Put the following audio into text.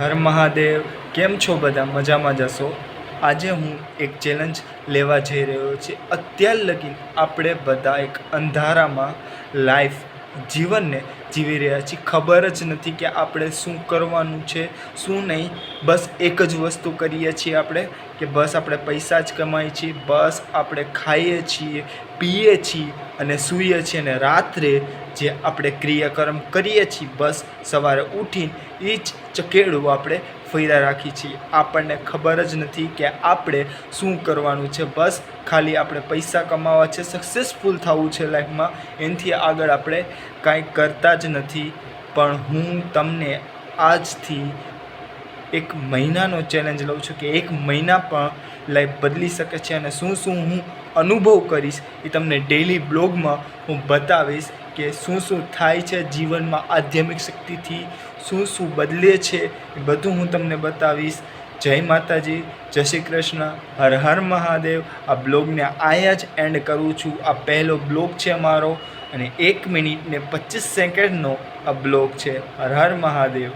હર મહાદેવ, કેમ છો બધા? મજામાં જશો? આજે હું એક ચેલેન્જ લેવા જઈ રહ્યો છે. અત્યાર લગી આપણે બધા એક અંધારામાં લાઈફ જીવનને જીવી રહ્યા છીએ. ખબર જ નથી કે આપણે શું કરવાનું છે, શું નહીં. બસ એક જ વસ્તુ કરીએ છીએ આપણે, કે બસ આપણે પૈસા જ કમાઈએ છીએ. બસ આપણે ખાઈએ છીએ, પીએ છીએ અને સૂઈએ છીએ. અને રાત્રે જે આપણે ક્રિયાકર્મ કરીએ છીએ, બસ સવારે ઉઠીને એ જ ચકેડું આપણે ફર્યા રાખીએ છીએ. આપણને ખબર જ નથી કે આપણે શું કરવાનું છે. બસ ખાલી આપણે પૈસા કમાવા છે સક્સેસફુલ થવું છે લાઈફમાં એનાથી આગળ આપણે કાંઈ કરતા જ નથી. પણ હું તમને આજથી એક મહિનાનો ચેલેન્જ લઉં છું કે એક મહિના પણ લાઈફ બદલી શકે છે અને શું શું હું અનુભવ કરીશ એ તમને ડેલી બ્લોગમાં હું બતાવીશ. કે શું શું થાય છે જીવનમાં આધ્યાત્મિક શક્તિથી, શું શું બદલે છે એ બધું હું તમને બતાવીશ. જય માતાજી, જય શ્રી કૃષ્ણ, હર હર મહાદેવ. આ બ્લોગને આયા જ એન્ડ કરું છું. આ પહેલો બ્લોગ છે મારો અને એક મિનિટ ને પચીસ સેકન્ડનો આ બ્લોગ છે. હર હર મહાદેવ.